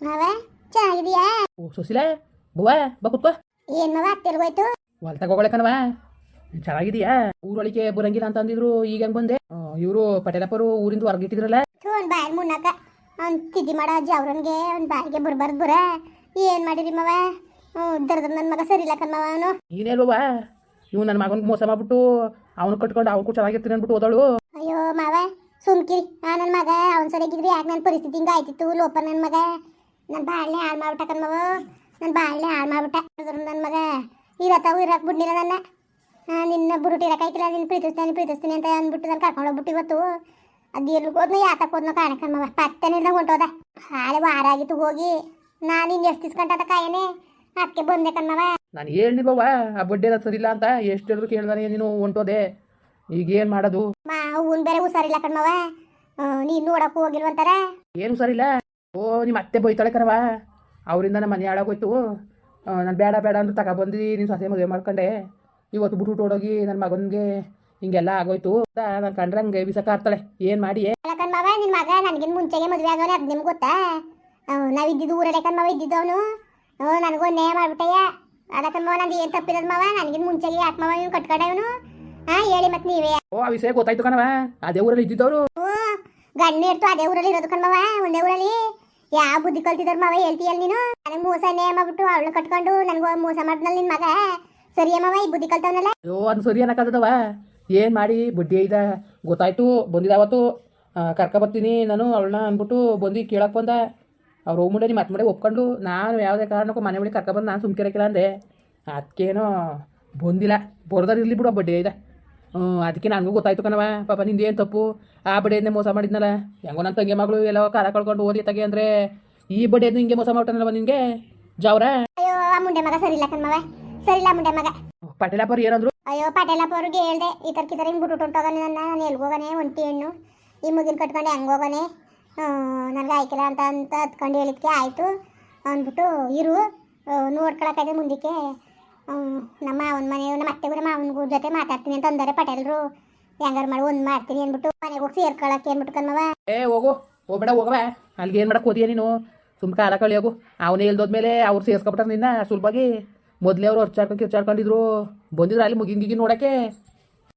ಮಾವ ಚೆನ್ನಾಗಿದೀಯಾ ಓ ಸುಶೀಲ ಬುವ ಬಾ ಕುತ್ಕೋ. ಏನ್ ಮಾವ ಅತ್ತೆಲ್ಗೋಯ್ತು ಹೊಲ್ ತಗೋಳೆ ಕಣವ ಚೆನ್ನಾಗಿದೀಯಾ ಊರೊಳಿಕೆ ಬರಂಗಿಲ್ಲ ಅಂತ ಅಂದಿದ್ರು ಈಗ ಹೆಂಗ್ ಬಂದೆ? ಇವರು ಪಟೇಲಪ್ಪರು ಊರಿಂದ ಹೊರಗಿಟ್ಟಿದ್ರಲ್ಲ ಒಂದ್ ಬಾಯ್ ಮುನ್ನಕ ಅವ್ನ್ ತಿದ್ದಿ ಮಾಡ ಅಜ್ಜಿ ಅವ್ರನ್ಗೆ ಒಂದ್ ಬಾಯಿಗೆ ಬರ್ಬಾರ್ದು ಬರ. ಏನ್ ಮಾಡಿರಿ ಮಾವ? ದರ್ದ್ರ ನನ್ನ ಮಗ ಸರಿ ಇಲ್ಲ ಕಣ್ಮವ ಅವನು. ನೀನೇ ಅಲ್ವವ ಇವ್ ನನ್ನ ಮಗನ್ ಮೋಸ ಮಾಡ್ಬಿಟ್ಟು ಅವನು ಕಟ್ಕೊಂಡು ಅವ್ನು ಚೆನ್ನಾಗಿರ್ತೀನಿ ಅಂದ್ಬಿಟ್ಟು ಓದಳು ಅಯ್ಯೋ ಮಾವ ಸುಮ್ಕಿರಿ. ಆ ನನ್ನ ಮಗ ಅವ್ನ ಸರಿಯಾಗಿದ್ರೆ ಯಾಕೆ ನನ್ನ ಪರಿಸ್ಥಿತಿ ಹಿಂಗಾಯ್ತಿತ್ತು ಲೋಪ ನನ್ನ ಮಗ. ನನ್ನ ಬಾಳ್ನೆ ಹಾಳು ಮಾಡ್ಬಿಟ್ಟ ಕಣ್ಮವ ನನ್ನ ಬಾಳ್ನೆ ಹಾಳು ಮಾಡ್ಬಿಟ್ಟ. ನನ್ನ ಮಗ. ಇವತ್ತು ಇರಕ್ಕೆ ಬಿಡ್ಲಿಲ್ಲ ನನ್ನ. ನಿನ್ನ ಬುರುಟಿ ಇರಕ್ಕಾಯ್ತಿಲ್ಲ ನಿನ್ನ ಪ್ರೀತಿಸ್ತೀನಿ ಪ್ರೀತಿಸ್ತೀನಿ ಅಂತ ಅಂದ್ಬಿಟ್ಟು ನಾನು ಕರ್ಕೊಂಡು ಹೋಗ್ಬಿಟ್ಟು ಇವತ್ತು. ಅದು ಎಲ್ಲಿ ಹೋದ್ನೋ ಯಾತಕ್ಕೆ ಹೋದ್ನೋ ಕಾಣಕಮ್ಮವ ಪತ್ತನೇ ಇಲ್ದಂಗೆ ಹೊಂಟೋದ ಹಾಳೆ ವಾರ ಆಗಿತ್ತು ಹೋಗಿ. ನಾನು ಇನ್ನು ಎಷ್ಟು ದಿಸ್ಕೊಂಡದ ಕಾಯನೆ. ಅದಕ್ಕೆ ಬಂದೆ ಕಣ್ಮವ ನಾನು ಬವ್ವ ಆ ಬಡ್ಡೆ ಎಲ್ಲ ಇಲ್ಲ ಅಂತ ಎಷ್ಟು ಹೇಳಿದ್ರು ಕೇಳ್ದಾನೆ ನೀನು ಹೊಂಟೋದೆ ಈಗ ಏನು ಮಾಡೋದು? ಮಾ ಹೂನ್ ಬೇರೆ ಹುಷಾರಿಲ್ಲ ಕಣ್ಮವ ನೀನು ನೋಡಕ್ಕೂ ಹೋಗಿಲ್ವಂತಾರ. ಏನು ಸರಿಲ್ಲ ಓ ನಿಮ್ಮ ಅತ್ತೆ ಬೈತಾಳೆ ಕಣವ ಅವರಿಂದ ನಮ್ಮ ಮನೆ ಹಾಳಾಗೋಯ್ತು. ನಾನು ಬೇಡ ಬೇಡ ಅಂತ ತಗೊಬಂದು ನೀನು ಸೊಸೆ ಮದುವೆ ಮಾಡ್ಕೊಂಡೆ. ಇವತ್ತು ಬಿಟ್ಟು ಹೋಗಿ ನನ್ನ ಮಗನಿಗೆ ಹಿಂಗೆಲ್ಲ ಆಗೋಯ್ತು. ಅಂತ ನಾನು ಕಂಡ್ರೆ ಹಂಗೆ ಬಿಸಕ ಆಡ್ತಾಳೆ ಏನು ಮಾಡಿ? ಅಲ್ಲ ಕಣ್ಮವ ನಿನ್ ಮಗ ನನಗಿನ ಮುಂಚೆಗೆ ಮದುವೆ ಆಗೋನೆ ಅದು ನಿಮ್ಗೆ ಗೊತ್ತಾ? ನಾವು ಇದ್ದಿದ್ದು ಊರಲ್ಲೇ ಕಣ್ಮವ ಇದ್ದಿದ್ದು ಅವನು. ನನಗೂ ನೇ ಮಾಡ್ಬಿಟ್ಟಯ್ಯ. ಅದಕ್ಕನ್ ಮಾವ ನಂದು ಏನು ತಪ್ಪಿರೋದು ಮಾವ? ನನಗಿನ್ ಮುಂಚೆಗೆ ಯಾಕೆ ಮಾವ ಇವ್ನು ಕಟ್ಕೊಂಡ ಇವನು. ಹಾಂ ಹೇಳಿ ಮತ್ತೆ ನೀವೇ. ಓ ಆ ವಿಷಯ ಗೊತ್ತಾಯ್ತು ಕಣವ ಅದೇ ಊರಲ್ಲಿ ಇದ್ದಿದ್ದವರು. ಗಣ್ಣ ಗಂಡು ಇರ್ತು ಅದೇ ಊರಲ್ಲಿ ಇರೋದು ಕಣ್ಮವ ಒಂದೇ ಊರಲ್ಲಿ. ಯಾವ ಬುದ್ಧಿ ಕಲ್ತಿದ್ರು ಮಾವ ಹೇಳ್ತೀಯಲ್ಲ ನೀನು? ನನಗೆ ಮೋಸ ನ್ಯಾಯ ಮಾಡ್ಬಿಟ್ಟು ಅವಳು ಕಟ್ಕೊಂಡು ನನಗೆ ಮೋಸ ಮಾಡಿದ್ನಲ್ಲ ನಿನ್ನ ಮಗ. ಸರಿ ಮಾವ ಈ ಬುದ್ಧಿ ಕಲ್ತವನಲ್ಲ? ಅಯ್ಯೋ ಅದು ಸರಿ ಅನ್ನಕ್ಕದವ ಏನು ಮಾಡಿ ಬಡ್ಡಿ ಐದ? ಗೊತ್ತಾಯ್ತು ಬಂದಿದ್ದಾವತ್ತು ಕರ್ಕೊಬರ್ತೀನಿ ನಾನು, ಅವಳನ್ನ ಅಂದ್ಬಿಟ್ಟು ಬಂದು ಕೇಳಕ್ಕೆ ಬಂದ. ಅವ್ರು ಹೋಗ್ಬಿಟ್ಟೆ ನಿಮ್ಮ ಮತ್ತೆ ಒಪ್ಕೊಂಡು, ನಾನು ಯಾವುದೇ ಕಾರಣಕ್ಕೂ ಮನೆ ಬಳಿ ಕರ್ಕೊಬಂದು ನಾನು ಸುಮ್ಕಿರಕ್ಕಿಲ್ಲ ಅಂದೆ. ಅದಕ್ಕೇನೋ ಬಂದಿಲ್ಲ. ಬರೋದಾರ ಇರಲಿ ಬಿಡು ಬಡ್ಡಿ ಐದ. ಹ್ಞೂ ಅದಕ್ಕೆ ನನಗೂ ಗೊತ್ತಾಯ್ತು ಕಣವ ಪಾಪ ನಿಂದು ಏನು ತಪ್ಪು? ಆ ಬಡ್ಡಿಯನ್ನೇ ಮೋಸ ಮಾಡಿದ್ನಲ್ಲ. ಹೆಂಗೋ ನನ್ನ ತಂಗಿ ಮಗಳು ಎಲ್ಲ ಕಾಲ ಕಳ್ಕೊಂಡು ಓದಿ ತಗೆ ಅಂದ್ರೆ ಈ ಬಡ್ಡಿಯನ್ನು ಹಿಂಗೆ ಮೋಸ ಮಾಡ್ತಾನಲ್ವ ನಿನಗೆ? ಜಾವ್ರ? ಅಯ್ಯೋ ಆ ಮುಂಡೆ ಮಗ ಸರಿ ಇಲ್ಲ ಕಣ್ಮವ ಸರಿ ಇಲ್ಲ ಮುಂಡೆ ಮಗ. ಪಟೇಲಪ್ಪರು ಏನಂದ್ರು? ಅಯ್ಯೋ ಪಟೇಲಪ್ಪ ಅವ್ರಿಗೆ ಹೇಳ್ದೆ ಈ ಥರ ಕಿತರ ಹಿಂಗೆ ಬಿಟ್ಟು ಹೊಂಟೋಗನೆ ನನ್ನ. ನಾನು ಎಲ್ಗೋಗನೆ ಒಂಟಿ ಹೆಣ್ಣು. ಈ ಮುಗಿನ ಕಟ್ಕೊಂಡು ಹೆಂಗೆ ಹೋಗನೆ. ನನಗೆ ಆಯ್ಕಿಲ್ಲ ಅಂತ ಅಂತ ಹತ್ಕೊಂಡು ಹೇಳಿದ್ಕೆ ಆಯಿತು. ಅಂದ್ಬಿಟ್ಟು ಇರು. ನೋಡ್ಕೊಳಕ್ಕಾಯ್ತು ಮುಂದಕ್ಕೆ. ನಮ್ಮ ಮಾವನ ಮನೆ ನಮ್ಮ ಅತ್ತೆ ಕೂಡ ಮಾವನ ಜೊತೆ ಮಾತಾಡ್ತೀನಿ ಅಂತ ಅಂದಾರೆ ಪಟೇಲ್ರು. ಹೆಂಗಾರು ಮಾಡಿ ಒಂದು ಮಾಡ್ತೀನಿ ಅಂದ್ಬಿಟ್ಟು ಮನೆಗೆ ಹೋಗಿ ಸೇರ್ಕೊಳಕ್ಕೆ ಅಂದ್ಬಿಟ್ಟು ಕಣ್ಮವ? ಏ ಹೋಗು ಹೋಗ್ಬೇಡ ಹೋಗವ ಅಲ್ಲಿಗೆ ಏನು ಮಾಡಕ್ಕೆ ಓದಿಯ ನೀನು? ಸುಮ್ಮ ಕಾಲ ಕಳಿಯೋಗು ಅವನೇ ಇಲ್ದೋದ್ಮೇಲೆ ಅವ್ರು ಸೇರ್ಸ್ಕೊಬಿಟ್ಟಾರೆ ನಿನ್ನ ಸುಲಭವಾಗಿ ಮೊದಲೇ ಅವ್ರು ಹೊರ್ಚಾಡ್ಕೊಂಡು ಕಿರ್ಚಾಡ್ಕೊಂಡಿದ್ರು. ಬಂದಿದ್ರು ಅಲ್ಲಿ ಮುಗಿನ್ ಗಿಗಿ ನೋಡಕ್ಕೆ?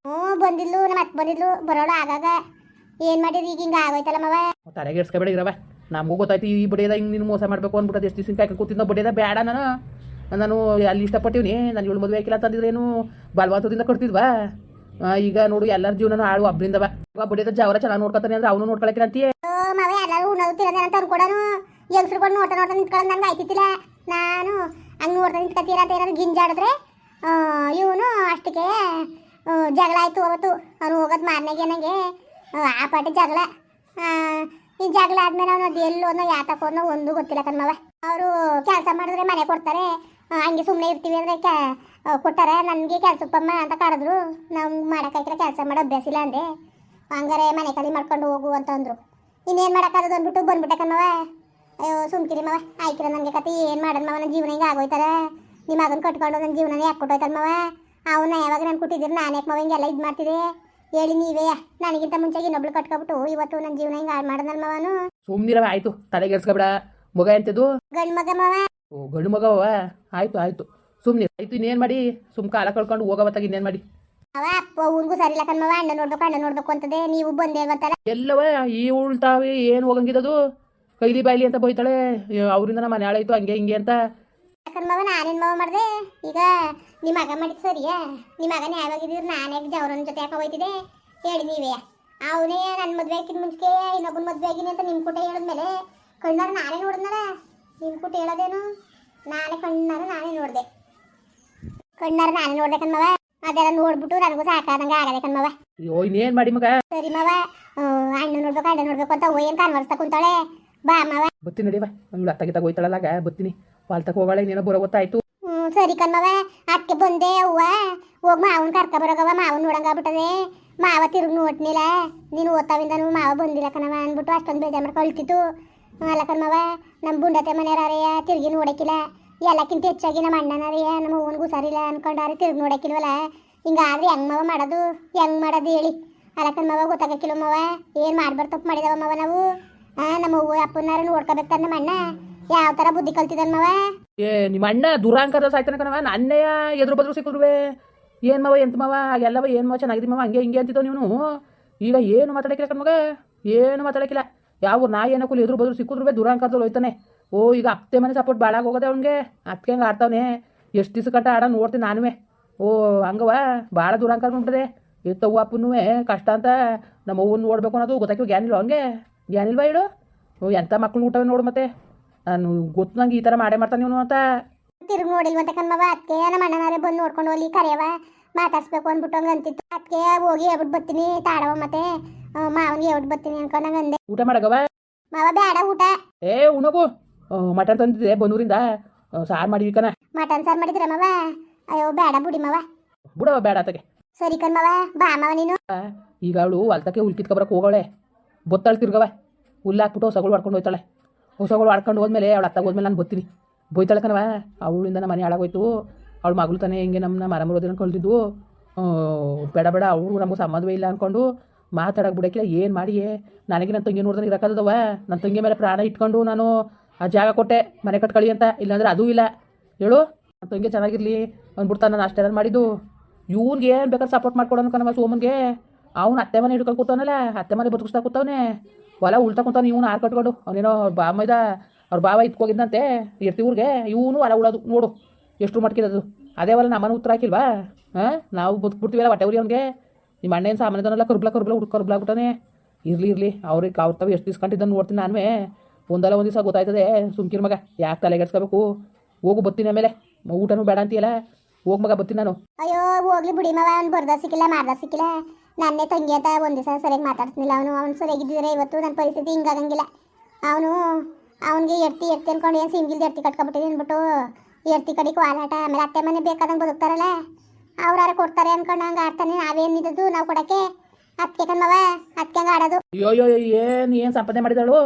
ಹ್ಞೂ ಬಂದಿದ್ಲು ನಮ್ಮ ಅತ್ತೆ ಬಂದಿದ್ಲು. ಬರೋಳು ಆಗಾಗ. ಏನು ಮಾಡಿದ್ರಿ ಈಗ ಹಿಂಗೆ ಆಗೋಯ್ತಲ್ಲ ಮವ? ತಲೆಗೆ ಇಡ್ಸ್ಕೊಬೇಡ ಇರವ ನಮಗೂ ಗೊತ್ತಾಯ್ತು ಈ ಬಡಿಯದ ಹಿಂಗೆ ನೀನು ಮೋಸ ಮಾಡಬೇಕು ಅಂದ್ಬಿಟ್ಟು ಎಷ್ಟು ದಿವಸ ಕಾಯ್ಕೊಂಡು ಕೂತಿದ್ದ ಬಡಿಯದ ಬೇಡ ನಾನು. ನಾನು ಅಲ್ಲಿ ಇಷ್ಟಪಟ್ಟಿವ್ನಿ, ನಾನು ಇವಳು ಮದುವೆ ಹಾಕಿಲ್ಲ ಅಂತಂದಿದ್ರೇನು ಬಲವಂತದಿಂದ ಕೊಡ್ತಿದ್ವಾ? ಈಗ ನೋಡು, ಎಲ್ಲರ ಜೀವನ ಹಾಳು ಬಾ. ಬಡಿಯದ ಜಾವರ ಚೆನ್ನಾಗಿ ನೋಡ್ಕೊತಾನೆ ಅಂದ್ರೆ ಅವನು ನೋಡ್ಕೊಳಕಿಲ್ಲ ಅಂತೀಯ? ಮಾವ ಅಂತ ನೋಡ್ತಾ ನೋಡ್ತಾ ನಿಂತ್ಕೊಳ್ಳೋದು ನಂಗೆ ಆಯ್ತಿತ್ತಿಲ್ಲ. ನಾನು ಹಂಗೆ ನೋಡ್ತಾ ಅಂತ ಏನಾದ್ರು ಗಿಂಜಾಡಿದ್ರೆ ಇವನು ಅಷ್ಟಕ್ಕೆ ಜಗಳ ಆಯ್ತು ಅವತ್ತು. ಅವ್ನು ಹೋಗೋದು ಮಾರನೆಗೆ ನನಗೆ ಆ ಪಾಟಿ ಜಗಳ. ಈ ಜಗಳ ಆದ್ಮೇಲೆ ಅವನು ಅದು ಎಲ್ಲೋ ಅನ್ನೋ ಒಂದು ಗೊತ್ತಿಲ್ಲ ಕಣ್ಮವ ಅವರು ಕೆಲಸ ಮಾಡಿದ್ರೆ ಮನೆ ಕೊಡ್ತಾರೆ. ಹಂಗೆ ಸುಮ್ಮನೆ ಇರ್ತೀವಿ ಅಂದರೆ ಕ್ಯಾ ಕೊಟ್ಟಾರ ನನಗೆ ಕೆಲಸಪ್ಪಮ್ಮ ಅಂತ ಕರೆದ್ರು. ನಾವು ಮಾಡೋಕ್ಕಾಗಿರೋ ಕೆಲಸ ಮಾಡೋ ಅಭ್ಯಾಸ ಇಲ್ಲ ಅಂದೆ. ಹಂಗಾರೆ ಮನೆ ಖಾಲಿ ಮಾಡ್ಕೊಂಡು ಹೋಗು ಅಂತ ಅಂದರು. ಇನ್ನೇನು ಮಾಡೋಕ್ಕಾಗದು ಅಂದ್ಬಿಟ್ಟು ಬಂದ್ಬಿಟ್ಟಕ್ಕಮ್ಮವ ಅಯ್ಯೋ ಸುಮ್ಕಿರಿ ಮವ. ಆಯ್ಕಿರ ನನಗೆ ಕತಿ. ಏನು ಮಾಡೋದು ಮವ? ನನ್ನ ಜೀವನ ಹಿಂಗೆ ಆಗೋಯ್ತಾರ ನಿಮ್ಮ ಮಗನ ಕಟ್ಕೊಂಡು ನನ್ನ ಜೀವನನೇ ಯಾಕೆ ಕೊಟ್ಟೋಯ್ತಲ್ಲ ಮವ. ಅವನ್ನ ಯಾವಾಗ ನಾನು ಕೊಟ್ಟಿದ್ದೀರಿ? ನಾನು ಯಾಕೆ ಮವ ಹಿಂಗೆಲ್ಲ ಇದು ಮಾಡ್ತಿದ್ದೆ? ಹೇಳಿ ನೀವೇ. ನನಗಿಂತ ಮುಂಚೆ ಇನ್ನೊಬ್ಳು ಕಟ್ಕೊಬಿಟ್ಟು ಇವತ್ತು ನನ್ನ ಜೀವನ ಹಿಂಗೆ ಹಾಳು ಮಾಡೋದಲ್ಲ ಮವನು. ಸುಮ್ಮನಿರವ ಆಯ್ತು. ತಲೆಗೆ ಇಡ್ಸ್ಕೊಬೇಡ ಮಗ ಎಂತದು? ಗಂಡು ಮಗ ಮವ. ಓ ಗಂಡು ಮಗವ? ಆಯ್ತು ಆಯ್ತು. ಸುಮ್ನೆ ಆಯ್ತು ಇನ್ನೇನು ಮಾಡಿ? ಸುಮ್ ಕಾಲ ಕಳ್ಕೊಂಡು ಹೋಗವತ್ತಾಗ ಇನ್ನೇನು ಮಾಡಿ? ಅವ ಅಪ್ಪ ಅವನಿಗೂ ಸರಿ ಇಲ್ಲ ಕಣ್ಮವ ಅಣ್ಣ ನೋಡ್ಬೇಕು ಅಣ್ಣ ನೋಡ್ಬೇಕು ಅಂತದೆ. ನೀವು ಬಂದೇ ಎಲ್ಲವ ಈ ಉಳ್ತಾವೆ ಏನು ಹೋಗಂಗಿದ್ದು? ಕೈಲಿ ಬಾಯ್ಲಿ ಅಂತ ಬೈತಾಳೆ. ಅವರಿಂದ ನಮ್ಮ ಮನೆ ಆಳಾಯ್ತು ಹಂಗೆ ಹಿಂಗೆ ಅಂತ. ಕಣ್ಮವ ನಾನೇನು ಮವ ಮಾಡಿದೆ? ಈಗ ನಿಮ್ಮ ಮಗ ಮಾಡಿದ್ ಸರಿಯಾ? ನಿಮ್ಮ ಮಗ ಯಾವಾಗಿದ್ದೀರಿ ನಾನೇ ಜವರನ ಜೊತೆ ಯಾಕೆ ಹೋಯ್ತಿದೆ ಹೇಳಿ ನೀವೇ. ಅವನೇ ನನ್ನ ಮದುವೆ ಆಗಿನ ಮುಂಚೆ ಇನ್ನೊಬ್ಬನ ಮದ್ವೆ ಆಗಿನಿ ಅಂತ ನಿಮ್ಮ ಕೂಟ ಹೇಳಿದ್ಮೇಲೆ ಕಣ್ಣಾರ ನಾನೇ ನೋಡಿದ್ನಲ್ಲ. ನಿಮ್ಮ ಕುಟ ಹೇಳೋದೇನು? ನಾನೇ ಕಣ್ಣಾರ ನಾನೇ ನೋಡಿದೆ. ಕಣ್ಣಾರ ನಾನೇ ನೋಡ್ದೆ ಕಣ್ಮವ ಅದೆಲ್ಲ ನೋಡ್ಬಿಟ್ಟು ನನಗೂ ಸಾಕಾದಂಗೆ ಆಗದೆ ಕಣ್ಮವ ಅಯ್ಯೋ ಇನ್ನೇನು ಮಾಡಿ ಮಗ? ಸರಿ ಮವ ಅಣ್ಣ ನೋಡ್ಬೇಕು ಅಣ್ಣ ನೋಡ್ಬೇಕು ಅಂತ ಏನು ಕಾನ್ವರ್ಸ್ತಾ ಕುಂತಾಳೆ. ಬಾ ಮವ ಬತ್ತೀನಿ ನಡಿವ ಅವ್ಳು ಅತ್ತಗೆ ತಗೋಯ್ತಾಳಲ್ಲಾಗ ಬತ್ತೀನಿ. ಪಾಲ್ತಕ್ಕೆ ಹೋಗಾಳೆ ಇನ್ನೇನೋ ಬರೋ ಗೊತ್ತಾಯ್ತು. ಹ್ಞೂ ಸರಿ ಕಣ್ಮವ ಅದಕ್ಕೆ ಬಂದೆ ಅವ್ವ. ಹೋಗಿ ಮಾವನ್ ಕರ್ಕ ಬರೋಗವ ಮಾವನ್ ನೋಡಂಗಾಗ್ಬಿಟ್ಟದೆ ಮಾವ ತಿರುಗಿ ನೋಡ್ನಿಲ್ಲ. ನೀನು ಓದ್ತಾವಿಂದ ಮಾವ ಬಂದಿಲ್ಲ ಕಣವ ಅಂದ್ಬಿಟ್ಟು ಅಷ್ಟೊಂದು ಬೇಜಾರು ಮಾಡಿ ಕಳ್ತಿತ್ತು ಅಲ್ಲ ಕಣ್ಮವ ನಮ್ಮ ಬುಂಡತೆ ಮನೆಯವ್ರಾರೆಯ ತಿರುಗಿ ನೋಡಕ್ಕಿಲ್ಲ ಎಲ್ಲಕ್ಕಿಂತ ಹೆಚ್ಚಾಗಿ ನಮ್ಮ ಅಣ್ಣನರಿಯ ನಮ್ಮ ಅವ್ವನಿಗೂ ಸರಿಲ್ಲ ಅನ್ಕೊಂಡಾರೆ ತಿರುಗಿ ನೋಡಕ್ಕಿಲ್ವಲ್ಲ ಹಿಂಗಾದ್ರೆ ಹೆಂಗ್ ಮವ ಮಾಡೋದು? ಹೆಂಗ್ ಮಾಡೋದು ಹೇಳಿ. ಅಲ್ಲ ಕಣ್ಮವ ಗೊತ್ತಾಗಕ್ಕಿಲ್ಲ ಮವ. ಏನು ಮಾಡ್ಬಾರ್ದು ತಪ್ಪು ಮಾಡಿದವ ಮವ ನಾವು? ಆ, ನಮ್ಮ ಅವ್ವ ಅಪ್ಪನಾರ ನೋಡ್ಕೋಬೇಕು ನಮ್ಮ ಅಣ್ಣ. ಯಾವ ತರ ಬುದ್ಧಿ ಕಲ್ತಿದ್ದಾನ ಮವ? ಏ ನಿಮ್ಮ ಅಣ್ಣ ದುರಾಂಕದ ಸಾಯ್ತಾನೆ ಕಣವ ನನ್ನೆಯ ಎದುರು ಬದ್ರು ಸಿಕ್ಕಿದ್ರುವೆ. ಏನು ಮಾವ ಎಂತ ಮವ? ಎಲ್ಲವ ಏನು ಮಾವ? ಚೆನ್ನಾಗಿದೆ ಮವ? ಹಂಗೆ ಹಿಂಗೆ ಅಂತಿದ್ದವು ನೀವು? ಈಗ ಏನು ಮಾತಾಡಕ್ಕಿಲ್ಲ ಕಣ್ಮಗ? ಏನು ಮಾತಾಡಕ್ಕಿಲ್ಲ ಯಾವ ನಾ ಏನಕ್ಕೂ ಎದುರು ಬದ್ರು ಸಿಕ್ಕಿದ್ರುವೆ ದುರಾಂಕದಲ್ಲಿ ಹೋಯ್ತಾನೆ. ಓ, ಈಗ ಅತ್ತೆ ಮನೆ ಸಪೋರ್ಟ್ ಭಾಳ ಹೋಗೋದೆ ಅವ್ನಿಗೆ? ಅದಕ್ಕೆ ಹಂಗೆ ಆಡ್ತಾವನೆ? ಎಷ್ಟು ದಿವಸ ಕಟ್ಟ ಆಡ ನೋಡ್ತೀನಿ ನಾನುವೆ. ಓ ಹಂಗವ ಭಾಳ ದುರಾಂಕ ಉಂಟದೆ ಇತ್ತವ್ವ ಅಪ್ಪನೂ ಕಷ್ಟ ಅಂತ ನಮ್ಮ ಅವ್ವನ್ನ ನೋಡ್ಬೇಕು ಅನ್ನೋದು ಗೊತ್ತಾಕಿವ ಗ್ಯಾನಿಲ್ವ ಹಂಗೆ ಗ್ಯಾನಿಲ್ವ ಓ ಎಂಥ ಮಕ್ಳು ಊಟವೇ ನೋಡು ಮತ್ತೆ. ನಾನು ಗೊತ್ತು ನಂಗೆ ಈ ಥರ ಮಾಡೇ ಮಾಡ್ತಾನೆ ಇವನು ಅಂತ. ತಿರುಗಿ ನೋಡಿಲ್ವಂತ ಕಣ್ಮವ ಅದಕ್ಕೆ ನಮ್ಮ ಅಣ್ಣನಾರೆ ಬಂದು ನೋಡ್ಕೊಂಡು ಹೋಗ್ಲಿ ಕರೆಯವ ಮಾತಾಡ್ಸ್ಬೇಕು ಅಂದ್ಬಿಟ್ಟು ಹಂಗೆ ಅಂತಿತ್ತು. ಹೋಗಿ ಹೇಳ್ಬಿಟ್ಟು ಬರ್ತೀನಿ ತಾಡವ ಮತ್ತೆ. ಮಾವನಿಗೆ ಹೇಳ್ಬಿಟ್ಟು ಬರ್ತೀನಿ ಅನ್ಕೊಂಡಂಗೆ ಅಂದೆ. ಊಟ ಮಾಡಗವ? ಮಾವ ಬೇಡ ಊಟ. ಏ ಉಣಗು. ಮಟನ್ ತಂದಿದ್ದೆ ಬನ್ನೂರಿಂದ ಸಾರು ಮಾಡಿವಿ ಕಣ. ಮಟನ್ ಸಾರು ಮಾಡಿದ್ರ ಮಾವ? ಅಯ್ಯೋ ಬೇಡ ಬುಡಿ ಮಾವ. ಬುಡವ ಬೇಡ ಆತಗೆ. ಸರಿ ಕಣ್ಮವ ಬಾ ಮಾವ ನೀನು. ಈಗ ಅವಳು ಹೊಲ್ತಕ್ಕೆ ಹುಲ್ ಕಿತ್ಕೊಬರಕ್ಕೆ ಹೋಗೋಳೆ ಬೊತ್ತಾಳು ತಿರ್ಗವ. ಹುಲ್ಲು ಹಾಕ್ಬಿಟ್ಟು ಹೊಸಗಳು ಹೊಡ್ಕೊಂಡು ಹೋಯ್ತಾಳೆ. ಹೊಸಗಳು ಹಾಡ್ಕೊಂಡು ಹೋದ್ಮೇಲೆ ಅವಳು ಅತ್ತಾಗ ಹೋದ್ಮೇಲೆ ನಾನು ಬತ್ತೀನಿ. ಬೋಯ್ತಾಳೆ ಕಣವ ಅವಳಿಂದ ನಮ್ಮ ಮನೆ ಹಾಳಾಗೋಯ್ತು. ಅವಳು ಮಗಳು ತಾನೇ ಹಿಂಗೆ ನಮ್ಮನ್ನ ಮರ ಮರೋದಿನ ಕಳ್ದಿದ್ದು ಬೇಡ ಬೇಡ ಅವಳು ನಮಗೂ ಸಂಬಂಧವೇ ಇಲ್ಲ ಅಂದ್ಕೊಂಡು ಮಾತಾಡಕ್ಕೆ ಬಿಡಕ್ಕಿಲ್ಲ ಏನು ಮಾಡಿ? ನನಗೆ ನನ್ನ ತಂಗಿ ನೋಡಿದ್ರೆ ಇರೋಕ್ಕದವ ನನ್ನ ತಂಗಿ ಮೇಲೆ ಪ್ರಾಣ ಇಟ್ಕೊಂಡು ನಾನು ಆ ಜಾಗ ಕೊಟ್ಟೆ, ಮನೆ ಕಟ್ಕೊಳ್ಳಿ ಅಂತ. ಇಲ್ಲಾಂದ್ರೆ ಅದೂ ಇಲ್ಲ. ಹೇಳು ನನ್ನ ತಂಗಿ ಚೆನ್ನಾಗಿರಲಿ ಅಂದ್ಬಿಡ್ತಾ ನಾನು ಅಷ್ಟೆಲ್ಲ ಮಾಡಿದ್ದು. ಇವ್ನಿಗೆ ಏನು ಬೇಕಾದ್ರೆ ಸಪೋರ್ಟ್ ಮಾಡ್ಕೊಡೋನು ಕಣವ ಸೋಮನ್ಗೆ. ಅವ್ನು ಅತ್ತೆ ಮನೆ ಹಿಡ್ಕೊಂಡು ಕೂತವನಲ್ಲ, ಅತ್ತೆ ಮನೆ ಬದುಕಿಸ್ತಾ ಕೂತವನೆ. ಹೊಲ ಉಳ್ತಾ ಕೂತಾನೆ ಇವನು ಆರು ಕಟ್ಕೊಂಡು. ಅವನೇನೋ ಬಾ ಇದ್ದ ಅವ್ರ ಬಾವ ಇತ್ಕೋಗಿದ್ದಂತೆ ಇರ್ತಿ ಊರಿಗೆ. ಇವನು ಹೊಲ ಉಳೋದು, ನೋಡು. ಎಷ್ಟು ಮಟ್ಕಿರೋದು ಅದೇ ಹೊಲ ನಮ್ಮನೆ ಉತ್ತರ ಹಾಕಿಲ್ವಾ? ಹಾಂ? ನಾವು ಬದುಕ್ಬಿಡ್ತೀವಲ್ಲ, ಹೊಟ್ಟೆ ಊರಿ ಅವ್ನಿಗೆ. ನಿಮ್ಮ ಅಣ್ಣೇನು ಸಾಮಾನ್ಯದನ್ನೆಲ್ಲ ಕರ್ಬ್ಲ ಕರ್ಬ್ಲ ಹುಡುಕ್ ಕರ್ಬ್ಲಾಗ್ಬಿಟ್ಟಾನೆ ಇರಲಿ ಇರಲಿ, ಅವ್ರಿಗೆ ಅವ್ರ ತಾವು ಎಷ್ಟು ದಿವ್ಸಕೊಂಡಿದ್ದನ್ನು ನೋಡ್ತೀನಿ ನಾನುವೇ. ಒಂದಲ್ಲ ಒಂದು ದಿವಸ ಗೊತ್ತಾಯ್ತದೆ. ಸುಮ್ಕಿರ್ ಮಗ, ಯಾಕೆ ತಲೆಗೆಡ್ಸ್ಕೋಬೇಕು ಹೋಗು ಬತ್ತೀನಿ ಆಮೇಲೆ. ಊಟನೂ ಬೇಡ ಅಂತೀಯಲ್ಲ? ಹೋಗಿ ಮಗ, ಬತ್ತೀನಿ ನಾನು. ಅಯ್ಯೋ, ಹೋಗ್ಲಿ ಬಿಡಿ ಮಾವ ಅವ್ನು ಬರ್ದ ಸಿಕ್ಕಿಲ್ಲ, ಮಾಡ್ದ ಸಿಕ್ಕಿಲ್ಲ. ನನ್ನೇ ತಂಗಿ ಅಂತ ಒಂದು ದಿವಸ ಸರಿಯಾಗಿ ಮಾತಾಡ್ತಿಲ್ಲ ಅವನು. ಅವ್ನು ಸರಿಯಾಗಿದ್ದರೆ ಇವತ್ತು ನನ್ನ ಪರಿಸ್ಥಿತಿ ಹಿಂಗಾಗಂಗಿಲ್ಲ. ಅವನು, ಅವನಿಗೆ ಎಡ್ತಿ ಎಡ್ತಿ ಅನ್ಕೊಂಡು ಏನು ಸಿಂಗಿಲ್ದು ಎಡ್ತಿ ಕಟ್ಕೊಬಿಟ್ಟಿದೆ ಅಂದ್ಬಿಟ್ಟು ಎಡ್ತಿ ಕಡೆಗೆ ವಾಲಾಟ ಆಮೇಲೆ ಅತ್ತೆ ಮನೆ ಬೇಕಾದಂಗೆ ಬದುಕ್ತಾರಲ್ಲ. ಅವ್ರಾರ ಕೊಡ್ತಾರೆ ಅನ್ಕೊಂಡು ಹಂಗೆ ಆಡ್ತಾನೆ ನಾವೇನಿದ್ದು ನಾವು ಕೊಡಕ್ಕೆ? ಅದಕ್ಕೆ ಕಣ್ಮವ ಅದಕ್ಕೆ ಆಡೋದು. ಅಯ್ಯೋ ಅಯ್ಯೋ ಏನು ಏನು ಸಂಪಾದನೆ ಮಾಡಿದಳು?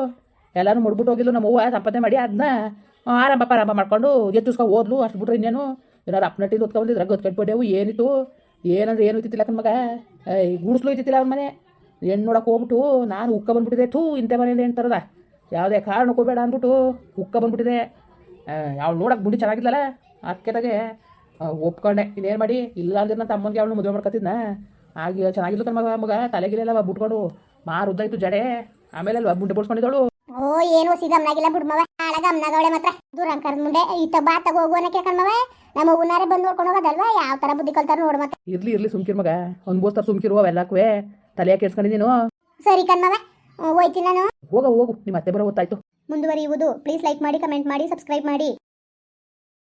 ಎಲ್ಲರೂ ಮುಡ್ಬಿಟ್ಟು ಹೋಗಿದ್ಲು ನಮ್ಮ ಅವ್ವ, ಸಂಪಾದನೆ ಮಾಡಿ ಅದನ್ನ ಆರಂಭ ಪ್ರಾರಂಭ ಮಾಡ್ಕೊಂಡು ಎತ್ತಿಸ್ಕೊ ಓದ್ಲು ಅಷ್ಟು ಬಿಟ್ರೆ ಇನ್ನೇನು? ಏನಾರು ಅಪ್ನಟ್ಟಿದ್ದು ಓದ್ಕೊಂಡಿದ್ರೆ ಗೊತ್ತು ಕಟ್ಬಿಟ್ಟೆವು ಏನಿತ್ತು? ಏನಂದ್ರೆ ಏನು ಇತ್ತಿಲ್ಲ ಕಣ್ ಮಗ? ಗುಡಿಸ್ಲು ಇತ್ತಿಲ್ಲ ಅವ್ರ ಮನೆ. ಹೆಣ್ಣು ನೋಡಕ್ಕೆ ಹೋಗ್ಬಿಟ್ಟು ನಾನು ಉಕ್ಕ ಬಂದ್ಬಿಟ್ಟಿದೆ. ಥೂ, ಇಂಥ ಮನೆಯಿಂದ ಏನು ತರದ. ಯಾವುದೇ ಕಾರಣ ಬೇಡ ಅಂದ್ಬಿಟ್ಟು ಉಕ್ಕ ಬಂದ್ಬಿಟ್ಟಿದೆ. ಯಾವ ನೋಡಕ್ಕೆ ಗುಂಡಿ ಚೆನ್ನಾಗಿದ್ಲಲ್ಲ ಅದಕ್ಕೆದಾಗೆ ಒಪ್ಕೊಂಡೆ. ಇನ್ನೇನು ಮಾಡಿ? ಇಲ್ಲ ಅಂದ್ರೆ ನನ್ನ ತಮ್ಮನಿಗೆ ಅವಳು ಮದುವೆ ಮಾಡ್ಕೊತಿದ್ನ. ಆಗ ಚೆನ್ನಾಗಿಲ್ಲ ಮಗ ಮಗ. ತಲೆಗಿಲೆಲ್ಲ ಬಿಟ್ಕೊಂಡು ಮಾರು ಉದ್ದಾಯ್ತು ಜಡೆ. ಆಮೇಲೆ ಅಲ್ವಾ ಬುಡ್ಡೆ ಬಿಡ್ಸ್ಕೊಂಡಿದ್ದಳು. ಓ ಏನು ಸಿಗಮ್ನಾಗಿಲ್ಲ ಗಮನಾಗಿಲ್ಲ ಬಿಡ್ಮವ ನಾಳೆ ಗಮನಾಗವಳೆ ಮಾತ್ರ. ದುರಂಕರದ ಮುಂದೆ. ಈತ ಬಾತಾಗ ಹೋಗುವನಕ್ಕೆ ಕಣ್ಮವ ನಮ್ಮ ಉನ್ನಾರೆ ಬಂದು ನೋಡ್ಕೊಂಡು ಹೋಗೋದಲ್ವಾ? ಯಾವ ತರ ಬುದ್ಧಿ ಕಲ್ತಾರ ನೋಡ್ ಮತ್ತೆ ಇರ್ಲಿ ಇರ್ಲಿ ಸುಮ್ಕಿರ್ ಮಗ. ಅನ್ಬೋಸ್ತಾರೆ ಸುಮ್ಕಿರುವ ಅವೆಲ್ಲಕ್ಕೂ ತಲೆಯ ಕೆಡ್ಸ್ಕೊಂಡಿದ್ದೀನು ಸರಿ ಕಣ್ಮವ ಹೋಯ್ತೀನಿ ನಾನು. ಹೋಗ ಹೋಗು. ನಿಮ್ಮ ಮತ್ತೆ ಬರೋ ಗೊತ್ತಾಯ್ತು ಮುಂದುವರಿಯುವುದು. ಪ್ಲೀಸ್ ಲೈಕ್ ಮಾಡಿ ಕಮೆಂಟ್ ಮಾಡಿ ಸಬ್ಸ್ಕ್ರೈಬ್ ಮಾಡಿ.